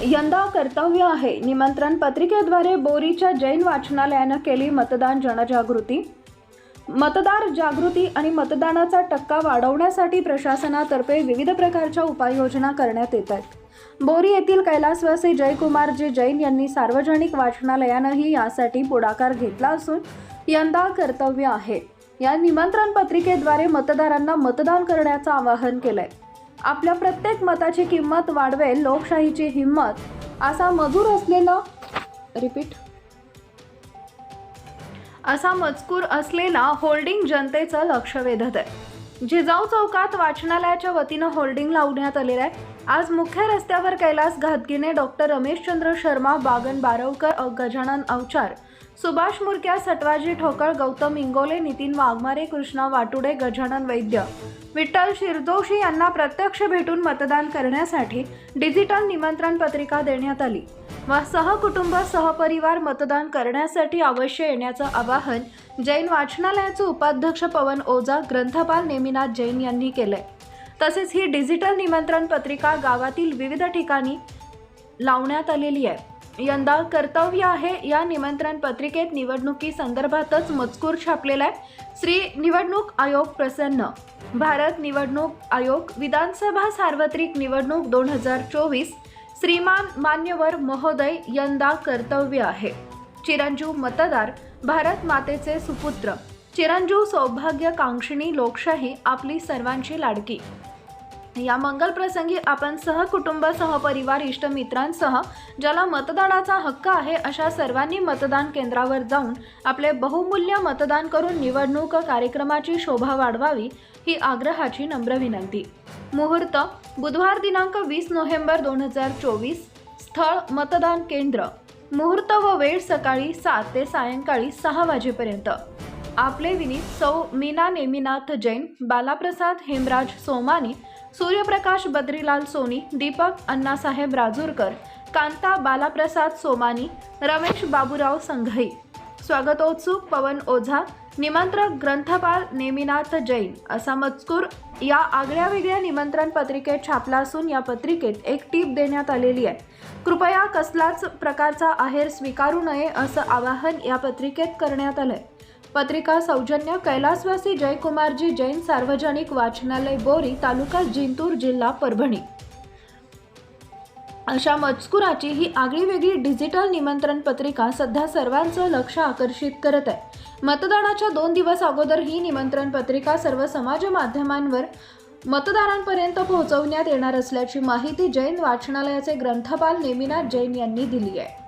यंदा कर्तव्य आहे. निमंत्रण पत्रिकेद्वारे बोरीच्या जैन वाचनालयानं केली मतदान जनजागृती. मतदार जागृती आणि मतदानाचा टक्का वाढवण्यासाठी प्रशासनातर्फे विविध प्रकारच्या उपाययोजना करण्यात येत आहेत. बोरी येथील कैलासवासी जयकुमारजी जैन यांनी सार्वजनिक वाचनालयानंही यासाठी पुढाकार घेतला असून यंदा कर्तव्य आहे. या निमंत्रण पत्रिकेद्वारे मतदारांना मतदान करण्याचं आवाहन केलं आहे आपल्या प्रत्येक मताची किंमत वाढवेल लोकशाहीची हिंमत. असा मजूर असलेला रिपीट. असा मजकूर असलेला होल्डिंग जनतेचं लक्ष वेधत आहे. जिजाऊ चौकात वाचनालयाच्या वतीनं होल्डिंग लावण्यात आलेलं आहे. आज मुख्य रस्त्यावर कैलास घातगीने डॉक्टर रमेशचंद्र शर्मा बागन बारवकर गजानन अवचार सुभाष मुरक्या सटवाजी ठोकळ गौतम इंगोले नितीन वाघमारे कृष्णा वाटुडे गजानन वैद्य. विठ्ठल शिरदोशी यांना प्रत्यक्ष भेटून मतदान करण्यासाठी डिजिटल निमंत्रण पत्रिका देण्यात आली. व सहकुटुंब सहपरिवार मतदान करण्यासाठी अवश्य येण्याचं आवाहन जैन वाचनालयाचे उपाध्यक्ष पवन ओझा ग्रंथपाल नेमिनाथ जैन यांनी केलंय. तसेच ही डिजिटल निमंत्रण पत्रिका गावातील विविध ठिकाणी लावण्यात आलेली आहे. यंदा कर्तव्य आहे या निमंत्रण पत्रिकेत निवडणुकी संदर्भातच मजकूर छापलेला आहे. श्री निवडणूक आयोग प्रसन्न. भारत निवडणूक आयोग विधानसभा सार्वत्रिक निवडणूक दोन हजार चोवीस. श्रीमान मान्यवर महोदय यंदा कर्तव्य आहे. चिरंजीव मतदार भारत मातेचे सुपुत्र. चिरंजीव सौभाग्यकांक्षिणी लोकशाही आपली सर्वांची लाडकी. या मंगल प्रसंगी आपण सहकुटुंब सहपरिवार इष्टमित्रांसह ज्याला मतदानाचा हक्क आहे अशा सर्वांनी मतदान केंद्रावर जाऊन आपले बहुमूल्य मतदान करून निवडणूक कार्यक्रमाची शोभा वाढवावी ही आग्रहाची नम्र विनंती. मुहूर्त बुधवार दिनांक वीस नोव्हेंबर दोन हजार चोवीस. स्थळ मतदान केंद्र. मुहूर्त व वेळ सकाळी सात ते सायंकाळी सहा वाजेपर्यंत. आपले विनीत सौ मीना नेमिनाथ जैन बालाप्रसाद हेमराज सोमानी सूर्यप्रकाश बद्रीलाल सोनी दीपक अण्णासाहेब राजूरकर कांता बालाप्रसाद सोमानी रमेश बाबूराव संघई. स्वागतोत्सुक पवन ओझा निमंत्रक ग्रंथपाल नेमिनाथ जैन असा मजकूर या आगळ्या वेगळ्या निमंत्रण पत्रिकेत छापला असून या पत्रिकेत एक टीप देण्यात आलेली आहे. कृपया कसलाच प्रकारचा आहेर स्वीकारू नये असं आवाहन या पत्रिकेत करण्यात आलं आहे पत्रिका सौजन्य कैलासवासी जयकुमारजी जैन सार्वजनिक वाचनालय बोरी तालुका जिंतूर जिल्हा परभणी. अशा मजकुराची ही आगळी वेगळी डिजिटल निमंत्रण पत्रिका सध्या सर्वांचं लक्ष आकर्षित करत आहे. मतदानाच्या दोन दिवस अगोदर ही निमंत्रण पत्रिका सर्व समाज माध्यमांवर मतदारांपर्यंत पोहोचवण्यात येणार असल्याची माहिती जैन वाचनालयाचे ग्रंथपाल नेमिनाथ जैन यांनी दिली आहे.